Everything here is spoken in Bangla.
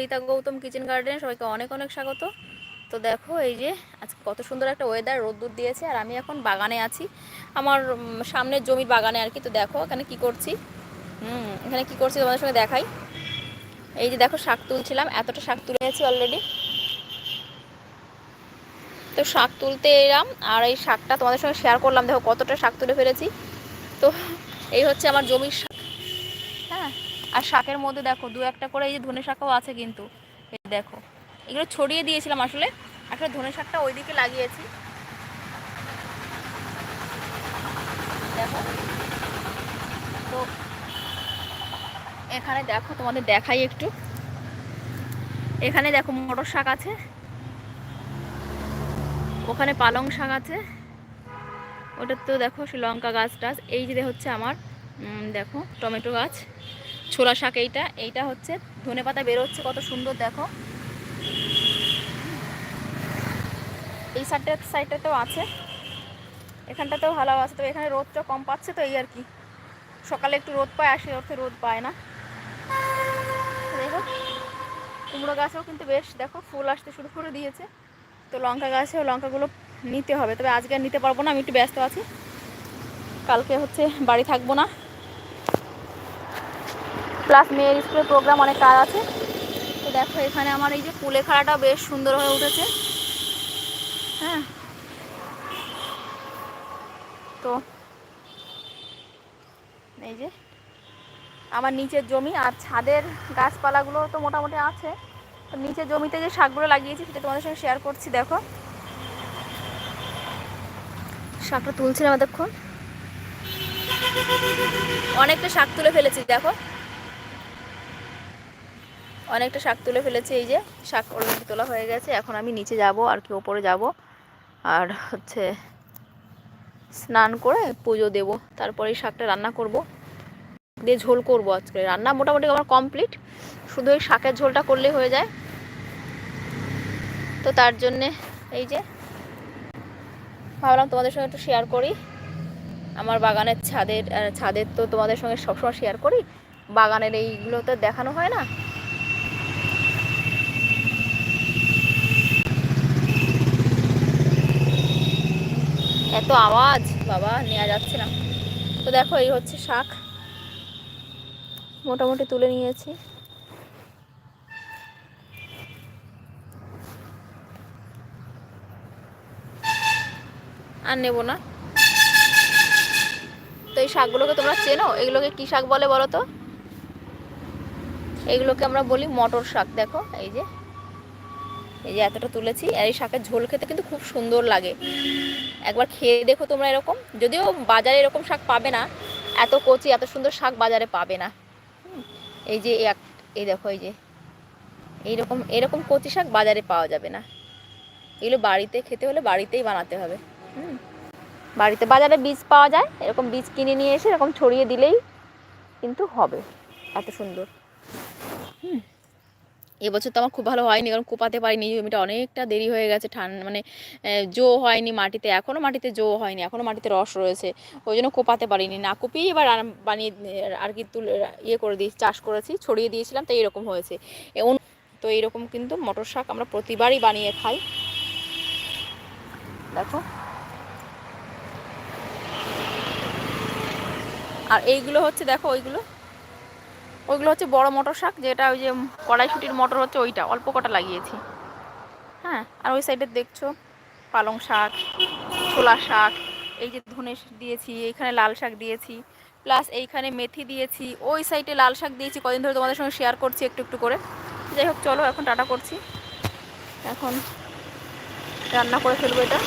রীতা গৌতম কিচেন গার্ডেন সবাইকে অনেক অনেক স্বাগত। তো দেখো, এই যে আজকে কত সুন্দর একটা ওয়েদার রোদ্দুর দিয়েছে, আর আমি এখন বাগানে আছি। আমার সামনের জমির বাগানে আর কি। তো দেখো এখানে কি করছি। হুম, এখানে কি করছি তোমাদের সঙ্গে দেখাই। এই যে দেখো, শাক তুলছিলাম। এতটা শাক তুলেছি অলরেডি তো শাক তুলতে এলাম, আর এই শাকটা তোমাদের সঙ্গে শেয়ার করলাম। দেখো কতটা শাক তুলে ফেলেছি। তো এই হচ্ছে আমার জমির আর শাকের মধ্যে দেখো, দু একটা করে এই যে ধনে শাকও আছে কিন্তু। এই দেখো, এগুলো ছড়িয়ে দিয়েছিলাম আসলে। আসলে ধনে শাকটা ওইদিকে লাগিয়েছি। দেখো। তো এখানে দেখো, তোমাদের দেখাই একটু। এখানে দেখো মটর শাক আছে। ওখানে পালং শাক আছে। ওটার তো দেখো সে লঙ্কা গাছ টাছ। এই যে হচ্ছে আমার দেখো টমেটো গাছ। ছোলা শাক এইটা এইটা হচ্ছে ধনে পাতা বেরোচ্ছে, কত সুন্দর দেখো। এই সাইডটা, সাইডটাতেও আছে। এখানটাতেও ভালো আছে, তবে এখানে রোদটা কম পাচ্ছে তো এই আর কি। সকালে একটু রোদ পায়, আসে অর্থে রোদ পায় না। দেখো কুমড়ো গাছেও কিন্তু বেশ, দেখো, ফুল আসতে শুরু করে দিয়েছে। তো লঙ্কা গাছেও লঙ্কাগুলো নিতে হবে, তবে আজকে আর নিতে পারব না, আমি একটু ব্যস্ত আছি। কালকে হচ্ছে বাড়ি থাকব না। প্লাস মেয়ের স্কুলের প্রোগ্রাম অনেক কাজ আছে। তো দেখো এখানে আমার এই যে কুলেখাড়াটা বেশ সুন্দর হয়ে উঠেছে। হ্যাঁ। তো এই যে আমার নিচের জমি আর ছাদের গাছপালাগুলো তো মোটামুটি আছে। তো নিচের জমিতে যে শাকগুলো লাগিয়েছি সেটা তোমাদের সঙ্গে শেয়ার করছি, দেখো। শাকটা তুলছিলাম এতক্ষণ। অনেকটা শাক তুলে ফেলেছি, দেখো। অনেকটা শাক তুলে ফেলেছি, এই যে শাক অলরেডি তোলা হয়ে গেছে। এখন আমি নিচে যাব আর কি, ওপরে যাব। আর হচ্ছে স্নান করে পুজো দেব, তারপরে এই শাকটা রান্না করব। দিয়ে ঝোল করব আজকে। রান্না মোটামুটি আমার কমপ্লিট, শুধু এই শাকের ঝোলটা করলেই হয়ে যায়। তো তার জন্যে এই যে ভাবলাম তোমাদের সঙ্গে একটু শেয়ার করি। আমার বাগানের ছাদের ছাদের তো তোমাদের সঙ্গে সবসময় শেয়ার করি। বাগানের এইগুলো তো দেখানো হয় না? এত আওয়াজ, বাবা নেওয়া যাচ্ছে না। তো দেখো, এই হচ্ছে শাক। মোটামুটি তুলে নিয়েছি। আর নেব না। তো এই শাকগুলোকে তোমরা চেনো? এগুলোকে কি শাক বলে বলো তো? এগুলোকে আমরা বলি মটর শাক। দেখো, এই যে। এই যে এতটা তুলেছি, আর এই শাকের ঝোল খেতে কিন্তু খুব সুন্দর লাগে। একবার খেয়ে দেখো তোমরা এরকম। যদিও বাজারে এরকম শাক পাবে না, এত কচি, এত সুন্দর শাক বাজারে পাবে না। এই যে এক, এই দেখো এই যে, এইরকম, এরকম কচি শাক বাজারে পাওয়া যাবে না। এগুলো বাড়িতে খেতে হলে বাড়িতেই বানাতে হবে। হুম, বাড়িতে বাজারে বীজ পাওয়া যায়, এরকম বীজ কিনে নিয়ে এসে এরকম ছড়িয়ে দিলেই কিন্তু হবে, এত সুন্দর। হুম এবছর তো আমার খুব ভালো হয়নি, কারণ কোপাতে পারিনি, জমিটা অনেকটা দেরি হয়ে গেছে ঠান্ডা মানে জো হয়নি মাটিতে এখনও মাটিতে জো হয়নি এখনও মাটিতে রস রয়েছে, ওই জন্য কোপাতে পারিনি, না কুপিয়ে এবার বানিয়ে আর কি তুলে ইয়ে করে দিয়ে চাষ করেছি, ছড়িয়ে দিয়েছিলাম, তাই এরকম হয়েছে তো এইরকম কিন্তু মটর শাক আমরা প্রতিবারই বানিয়ে খাই। দেখো। আর এইগুলো হচ্ছে, দেখো, ওইগুলো। ওইগুলো হচ্ছে বড় মটর শাক, যেটা ওই যে কড়াইশুটির মটর হচ্ছে ওইটা, অল্প কটা লাগিয়েছি। হ্যাঁ আর ওই সাইডে দেখছ, পালং শাক, ছোলা শাক, এই যে ধনে দিয়েছি এইখানে লাল শাক দিয়েছি, প্লাস এইখানে মেথি দিয়েছি, ওই সাইডে লাল শাক দিয়েছি, কদিন ধরে তোমাদের সঙ্গে শেয়ার করছি একটু একটু করে। যাই হোক, চলো, এখন টাটা করছি। এখন রান্না করে ফেলব এটা।